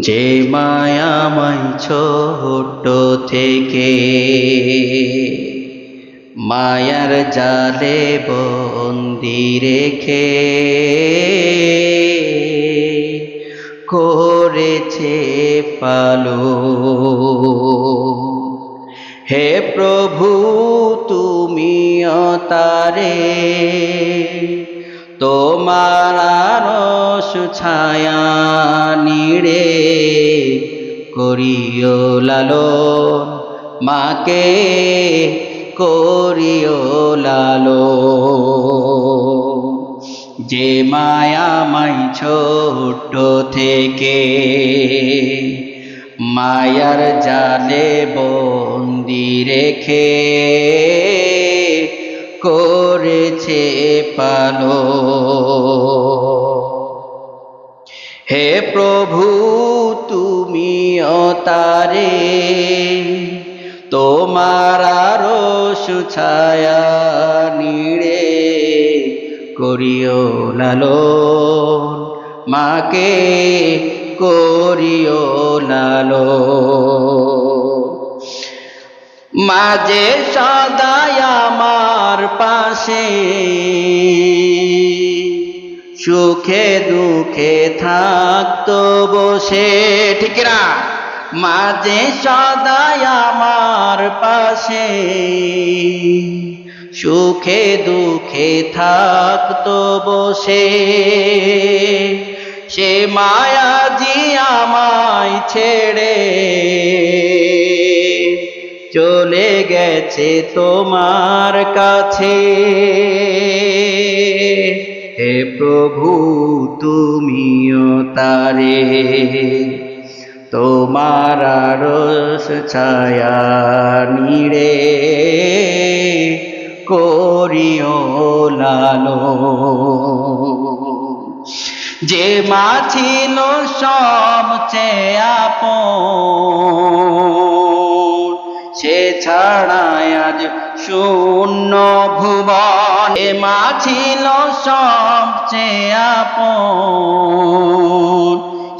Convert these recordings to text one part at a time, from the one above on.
যে মায়ামাই ছোট থেকে মায়ার জালে বন্দি রেখে করেছে পালো। হে প্রভু তুমি তারে তোমার আরশ ছায়া নিড়ে করিও লালন। মাকে করিও লালো যে মায়ামাই ছোট থেকে মায়ার জালে বন্দি রেখে করেছে পালো হে প্রভু, তুমি তারে তোমার আরও সুছায়া নিড়ে করিও লালো মাকে করিও লালো মাঝে সদায় আমার পাশে সুখে দুঃখে থাকতো বসে। ঠিক না মাঝে সদায় আমার পাশে। সুখে দুঃখে থাকতো বসে। সে মায়াজি আমায় ছেড়ে চলে গেছে তোমার কাছে। প্রভু, তুমিও তারে। তোমার রস ছায়া নিড়ে করিও লালো যে মা ছিল সবচেয়ে আপন, সে ছাড়াই আজ শূন্য ভুবন, এ মা ছিল সবচেয়ে আপন।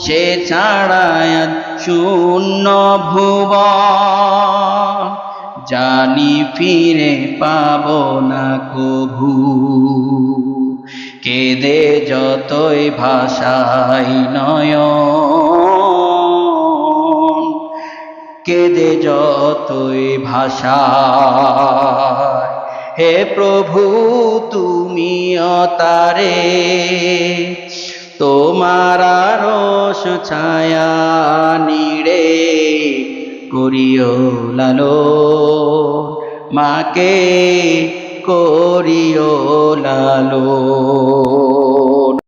সে আজ শূন্য ভুবন, জানি ফিরে পাব না কভু। কেদে যতই ভাষাই নয়ন কেদে যতই ভাষা হে প্রভু, তুমি তারে তোমার রস ছায়া নিড়ে করিও লালো। মাকে করিও লালো।